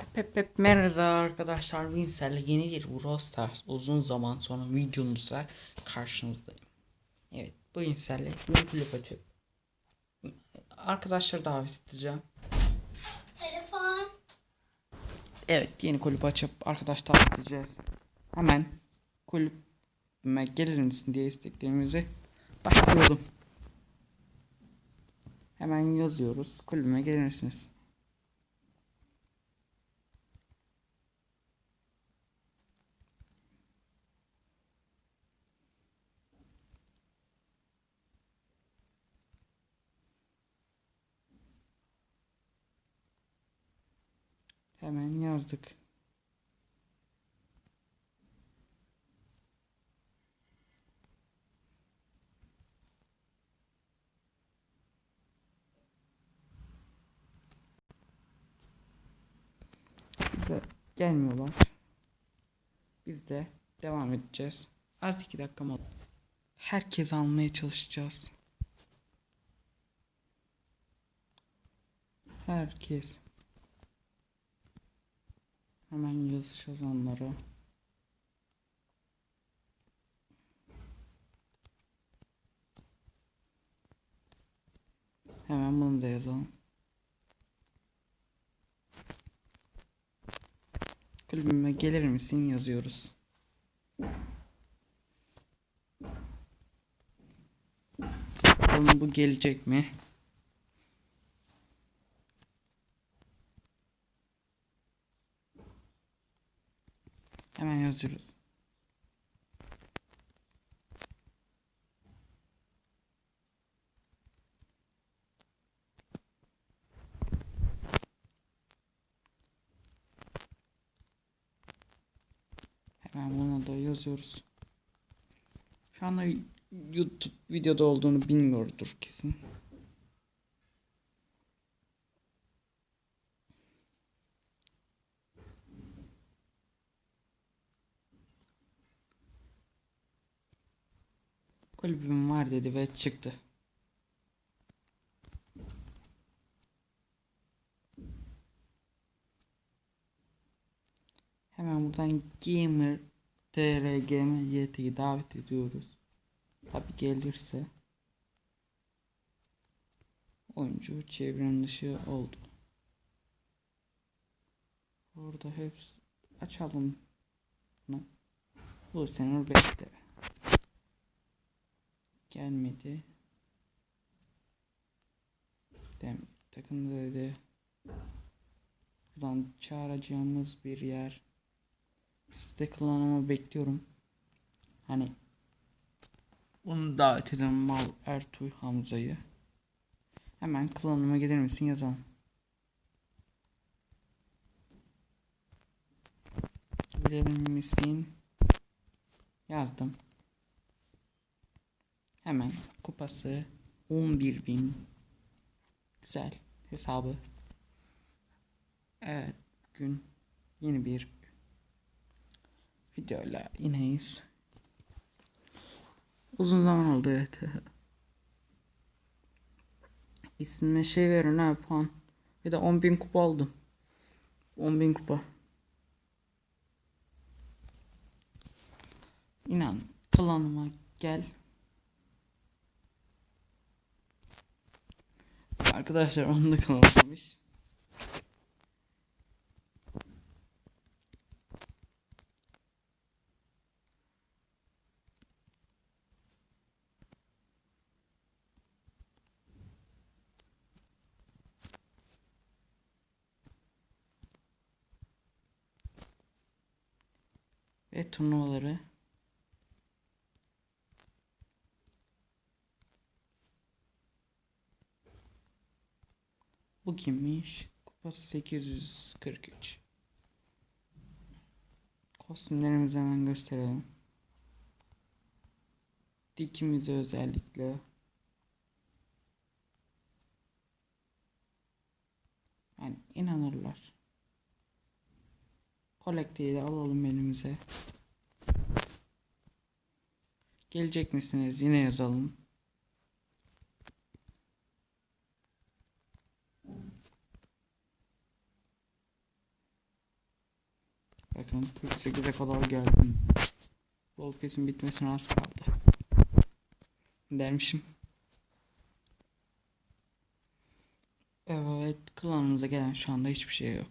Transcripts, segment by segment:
Pep pep merhaba arkadaşlar Winsel'le yeni bir Brawl Stars uzun zaman sonra videomuzla karşınızdayım. Evet bu Winsel'le yeni kulüp açıp arkadaşları davet edeceğim. Telefon. Evet yeni kulüp açıp arkadaş davet edeceğiz. Hemen kulübüme gelir misin diye isteklerimizi başlayalım. Hemen yazıyoruz. Kulübüme gelir misiniz? Hemen yazdık. Bize gelmiyorlar. Biz de devam edeceğiz. Az iki dakika mod. Herkes almaya çalışacağız. Herkes. Hemen yazacağız onları. Hemen bunu da yazalım. Kulübüme gelir misin yazıyoruz. Bakalım bu gelecek mi? Hemen yazıyoruz. Hemen buna da yazıyoruz. Şu anda YouTube videoda olduğunu bilmiyordur kesin. Kulübüm var dedi ve çıktı. Hemen buradan gamer trgmyt'yi davet ediyoruz. Tabi gelirse oyuncu çevrim dışı oldu. Orada hepsi açalım. Bu sene bekle. Gelmedi. Dem takımda dedi. Buradan çağıracağımız bir yer. Site kullanımı bekliyorum. Hani bunu davet eden Mal Ertuğ Hamza'yı. Hemen klanıma gelir misin yazalım. Gelir misin? Yazdım. Hemen kupası 11.000 Güzel hesabı. Evet gün yeni bir videoyla yineyiz. Uzun zaman oldu evet. İsmime şey verin ha puan. Bir de 10.000 kupa aldım. 10.000 kupa. İnan klanıma gel. Arkadaşlar onu da kanalmış. Ve turnuvaları Bu kimmiş? Kupası 843. Kostümlerimizi hemen gösterelim. Dikimizi özellikle. Yani inanırlar. Kolekteyi de alalım elimize. Gelecek misiniz? Yine yazalım. Bakın 48'e kadar geldim. Wolfpace'in bitmesine az kaldı. Dermişim. Evet, klanımıza gelen şu anda hiçbir şey yok.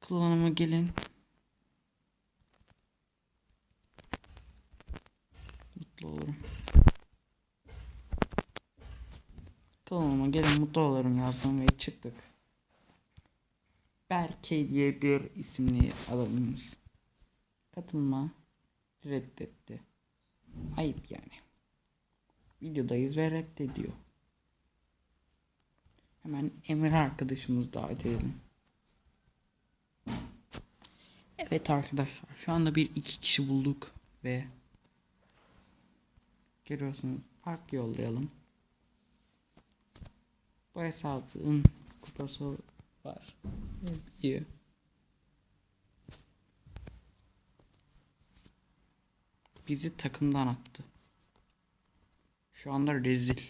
Klanıma gelin. Mutlu olurum. Kanalıma gelin mutlu olurum yazdım ve çıktık. Berke diye bir isimli adamımız. Katılma reddetti. Ayıp yani. Videodayız ve reddediyor. Hemen Emir arkadaşımız davet edelim. Evet arkadaşlar şu anda bir iki kişi bulduk ve görüyorsunuz park yollayalım. Bu hesabın kupası var. İyi. Bizi takımdan attı. Şu anda rezil.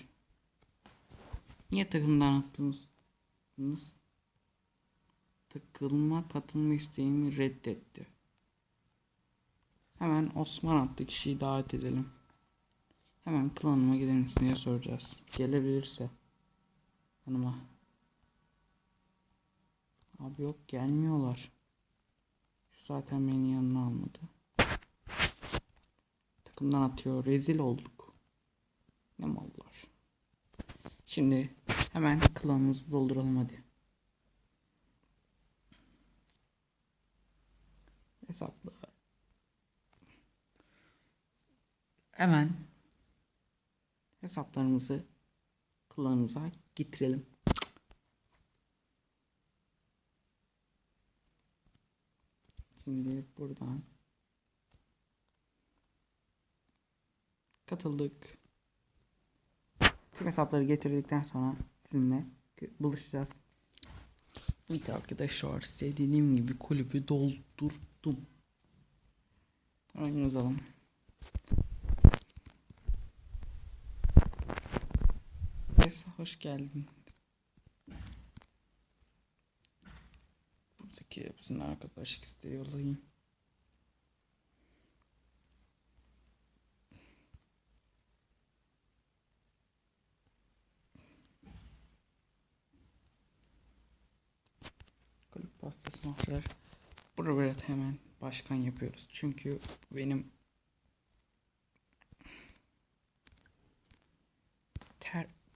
Niye takımdan attınız? Takılma katılma isteğimi reddetti. Hemen Osman adlı kişiyi davet edelim. Hemen klanıma gelir misin diye soracağız. Gelebilirse. Hanıma. Abi yok gelmiyorlar. Şu zaten beni yanına almadı. Takımdan atıyor. Rezil olduk. Ne mallar. Şimdi hemen klanımızı dolduralım hadi. Hesapla. Hemen hesaplarımızı klanımıza getirelim. Şimdi buradan katıldık. Tüm hesapları getirdikten sonra sizinle buluşacağız. Evet arkadaşlar size dediğim gibi kulübü doldurdum. Hemen yazalım. Neyse hoş geldin. Buradaki hepsini arkadaşlık isteği yollayayım. Kulüp pastası mahşer. Burada hemen başkan yapıyoruz. Çünkü benim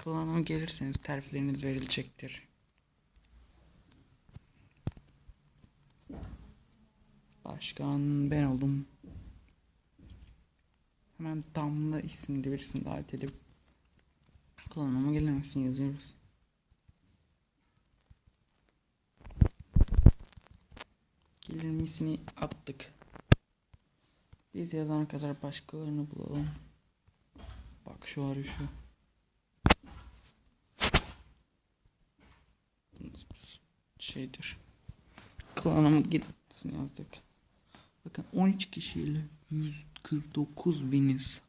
klana gelirseniz terfleriniz verilecektir. Başkan ben oldum. Hemen Damla isimli birisini davet edip klanıma gelir misin yazıyoruz. Gelir misini attık. Biz yazana kadar başkalarını bulalım. Bak şu var şu. Şeydir. Klanıma gitsin yazdık. Bakın 13 kişiyle 149 biniz.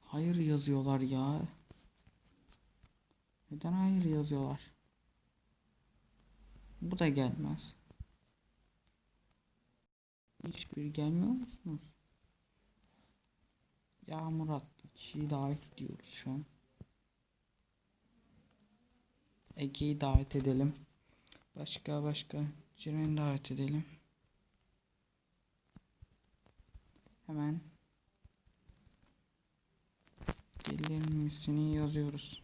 Hayır yazıyorlar ya. Neden hayır yazıyorlar? Bu da gelmez. Hiçbir gelmiyor musunuz? Yağmur attı. Kişiyi davet ediyoruz şu an. Ege'yi davet edelim. Başka başka. Ceren'i davet edelim. Hemen gelir misini yazıyoruz.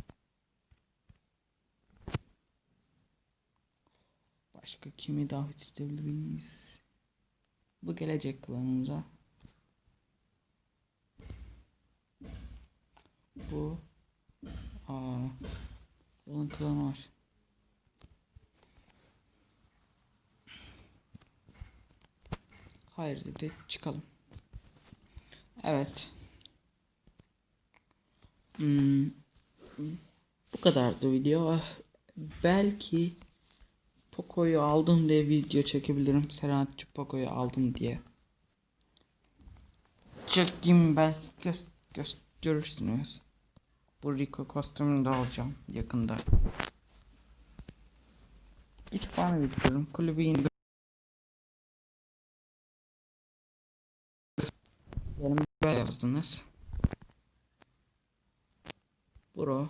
Başka kimi davet edebiliriz? Bu gelecek klanımıza. Bu Aa, bunun klanı var. Hayır dedi çıkalım. Evet. Hmm. Bu kadardı video. Belki Poco'yu aldım diye video çekebilirim. Serenatçı Poco'yu aldım diye. Çekeyim ben. Göz, göz, görürsünüz. Bu Rico kostümünü de alacağım yakında. Kütüphane bitiriyorum. Kulübü indir. Benim böyle yazdınız. Bro.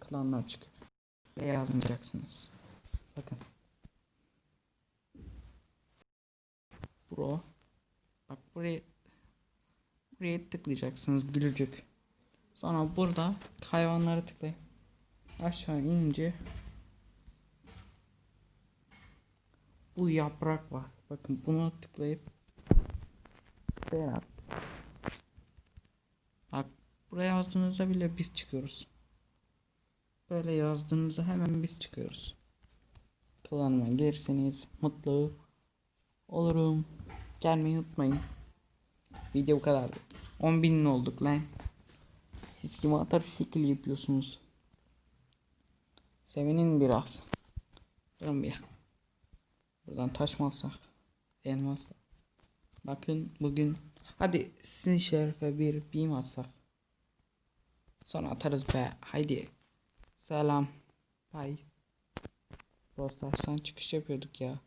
Klanlar çıkıyor. Ve yazmayacaksınız. Bakın. Bro. Bak buraya buraya tıklayacaksınız gülücük. Sonra burada hayvanlara tıklayın. Aşağı inince bu yaprak var. Bakın bunu tıklayıp Berat. Bak buraya yazdığınızda bile biz çıkıyoruz. Böyle yazdığınızda hemen biz çıkıyoruz. Klanıma gelirseniz mutlu olurum. Gelmeyi unutmayın. Video bu kadar. 10 bin olduk lan. Siz kime atar şekil yapıyorsunuz. Sevinin biraz. Durun bir. Buradan taş mı alsak? Elmas. Bakın bugün. Hadi sizin şerefe bir beam atsak. Sonra atarız be. Haydi. Selam. Bye. Dostlar sen çıkış yapıyorduk ya.